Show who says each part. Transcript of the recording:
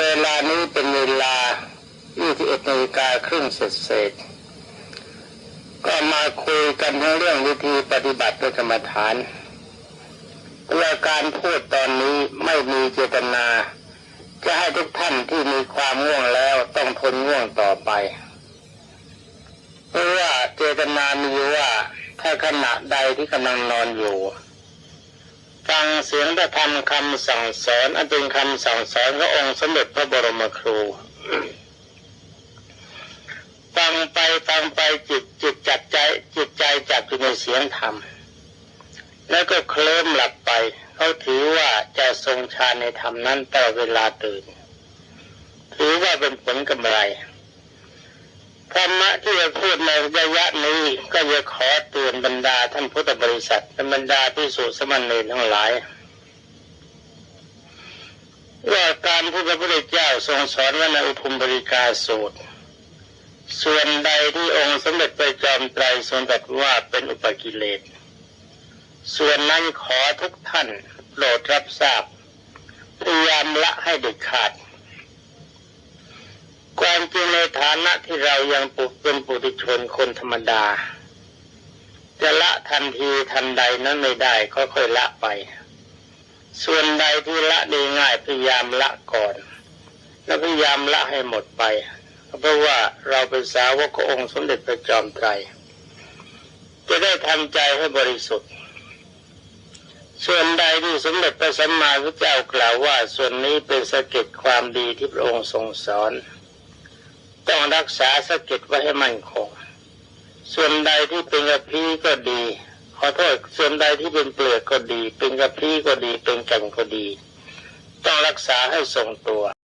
Speaker 1: เวลานี้เป็นเวลา 21นาฬิกาครึ่งเสร็จเสร็จก็มาคุยกันทั้งเรื่องวิธีปฏิบัติกรรมฐานเพื่อการพูดตอนนี้ไม่มีเจตนา จะให้ทุกท่านที่มีความง่วงแล้วต้องทนง่วงต่อไป เพราะว่าเจตนามีอยู่ว่าถ้าขณะใดที่กำลังนอนอยู่ ฟังเสียงพระธรรมคำสั่งสอนอันเป็นคำสั่งสอนขององค์สมเด็จพระบรมครูฟังไปฟังไปจิตจิตจับใจ จิตใจจับอยู่ในเสียงธรรม แล้วก็เคลิ้มหลับไป เขาถือว่าจะทรงฌานในธรรมนั้นตลอดเวลาตื่น ถือว่าเป็นผลกำไร ธรรมะที่จะพูดในระยะนี้ก็จะขอเตือนบรรดาท่านพุทธบริษัทบรรดาที่สุสมณเณรทั้งหลายว่าการที่พระพุทธเจ้าทรงสอนว่าในอุทุมบริกาสูตร ส่วนใดที่องค์สมเด็จพระจอมไตรทรงตรัสว่าเป็นอุปกิเลส ส่วนนั้นขอทุกท่านโปรดรับทราบพยายามละให้เด็ดขาด ความจริงในฐานะที่เรายังปุเป็นปุถุชนคนธรรมดา จะละทันทีทันใดนั้นไม่ได้ก็ค่อยละไป ส่วนใดที่ละได้ง่ายพยายามละก่อน แล้วพยายามละให้หมดไป เพราะว่าเราเป็นสาวกขององค์สมเด็จพระจอมไตร จะได้ทำใจให้บริสุทธิ์ส่วนใดที่สมเด็จพระสัมมาสัมพุทธเจ้ากล่าวว่าส่วนนี้เป็นสะเก็ดความดีที่พระองค์ทรงสอน ต้องรักษาสะเก็ดไว้ให้มั่นคง ส่วนใดที่เป็นกระพี้ก็ดี ขอโทษส่วนใดที่เป็นเปลือกก็ดี เป็นกระพี้ก็ดี เป็นแก่นก็ดี ต้องรักษาให้ทรงตัว